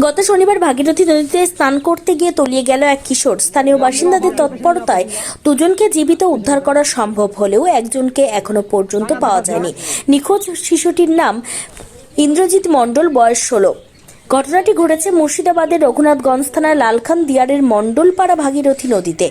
গত শনিবার ভাগীরথী নদীতে স্নান করতে গিয়ে তলিয়ে গেল এক কিশোর। স্থানীয় বাসিন্দাদের তৎপরতায় দুজনকে জীবিত উদ্ধার করা সম্ভব হলেও একজনকে এখনও পর্যন্ত পাওয়া যায়নি। নিখোঁজ শিশুটির নাম ইন্দ্রজিৎ মণ্ডল, বয়স ষোলো। ঘটনাটি ঘটেছে মুর্শিদাবাদের রঘুনাথগঞ্জ থানার লালখান দিয়ারের মণ্ডলপাড়া ভাগীরথী নদীতে।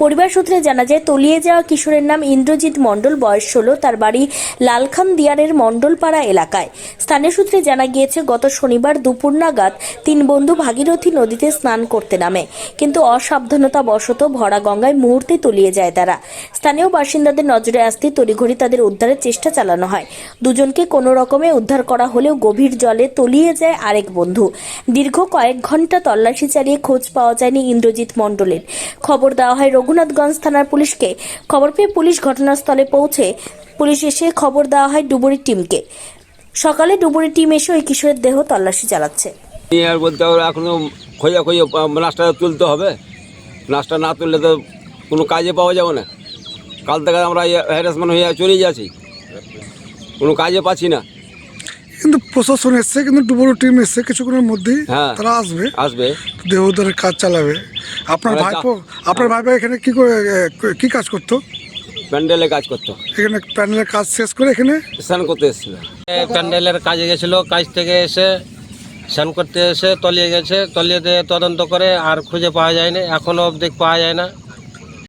পরিবার সূত্রে জানা যায়, তলিয়ে যাওয়া কিশোরের নাম ইন্দ্রজিৎ মণ্ডল, বয়স ষোলো, তার বাড়ি লালখান দিয়ারের মণ্ডলপাড়া এলাকায়। স্থানীয় সূত্রে জানা গিয়েছে, গত শনিবার দুপুর নাগাদ তিন বন্ধু ভাগীরথী নদীতে স্নান করতে নামে, কিন্তু অসাবধানতা বশত ভরা গঙ্গায় মুহূর্তে তলিয়ে যায় তারা। স্থানীয় বাসিন্দাদের নজরে আসতে তড়িঘড়ি তাদের উদ্ধারের চেষ্টা চালানো হয়। দুজনকে কোনো রকমে উদ্ধার করা হলেও গভীর জলে তলিয়ে যায় আরেক বন্ধু। দীর্ঘ কয়েক ঘণ্টা তল্লাশি চালিয়ে খোঁজ পাওয়া যায়নি ইন্দ্রজিৎ মণ্ডলের। খবর দেওয়া হয় রঘুনাথগঞ্জ থানার পুলিশকে। খবর পেয়ে পুলিশ ঘটনাস্থলে পৌঁছে পুলিশ এসে খবর দেওয়া হয় ডুবুরি টিমকে। সকালে ডুবুরি টিম এসে ওই কিশোরের দেহ তল্লাশি চালাচ্ছে। আর বলতে এখনও খোঁজা খোঁজে তুলতে হবে। নাচটা না তুললে তো কোনো কাজে পাওয়া যাবে না। কাল থেকে আমরা হ্যারাসমেন্ট হয়ে চলে যাচ্ছি। কোনো কাজে পাচ্ছি না। কিন্তু প্রশাসন এসছে কিন্তু ডুবোরো টিম এসছে কিছুক্ষণের মধ্যেই হ্যাঁ। তারা আসবে। আসবে। দেহ উদ্ধারের কাজ চালাবে। আপনার ভাইপো আপনার ভাইপো এখানে কি করে কি কাজ করতো? প্যান্ডেলে কাজ করতো। এখানে প্যানেলের কাজ শেষ করে এখানে? স্নান করতে এসেছিল। এ প্যান্ডেলের কাজে গেছিল কাজ থেকে এসে স্নান করতে এসে তলিয়ে গেছে তলিয়ে দিয়ে তদন্ত করে আর খুঁজে পাওয়া যায়নি এখনও অবধি পাওয়া যায় না।